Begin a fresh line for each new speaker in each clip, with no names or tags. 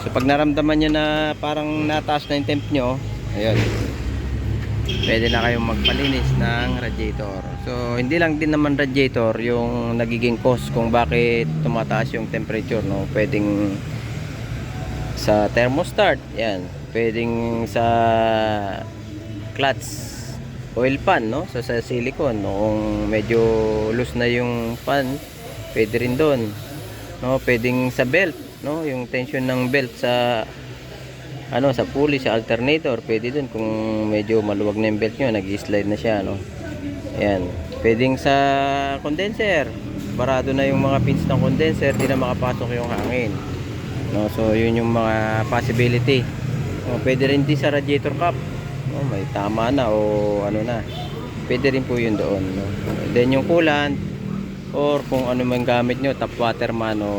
So pag naramdaman nyo na parang nataas na yung temp nyo, ayun. Pwede na kayong magpalinis ng radiator. So hindi lang din naman radiator yung nagiging cause kung bakit tumataas yung temperature, no. Pwedeng sa thermostat, yan. Pwedeng sa clutch oil pan, no. So sa silicone, no, kung medyo loose na yung pan, pwede rin doon. No, pwedeng sa belt, no, yung tension ng belt sa ano sa pulley sa alternator pwede dun. Kung medyo maluwag na yung belt nyo nag-slide na siya no. Ayan. Pwedeng sa condenser. Barado na yung mga pins ng condenser di na makapasok yung hangin. No so yun yung mga possibility. No, pwede rin din sa radiator cap. No, may tama na o ano na. Pwede rin po yun doon no? then yung coolant or kung ano man gamit nyo tap water man o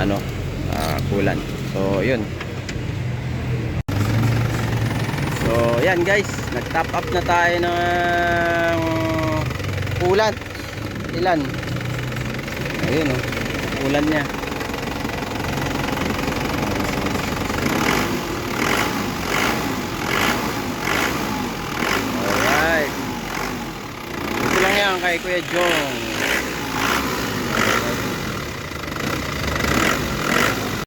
ano ah, coolant so yun So, yan guys, nag-top up na tayo ng ulan. Ilan? Ayun oh, ulan niya. Alright. Ito lang yan kay Kuya Jong.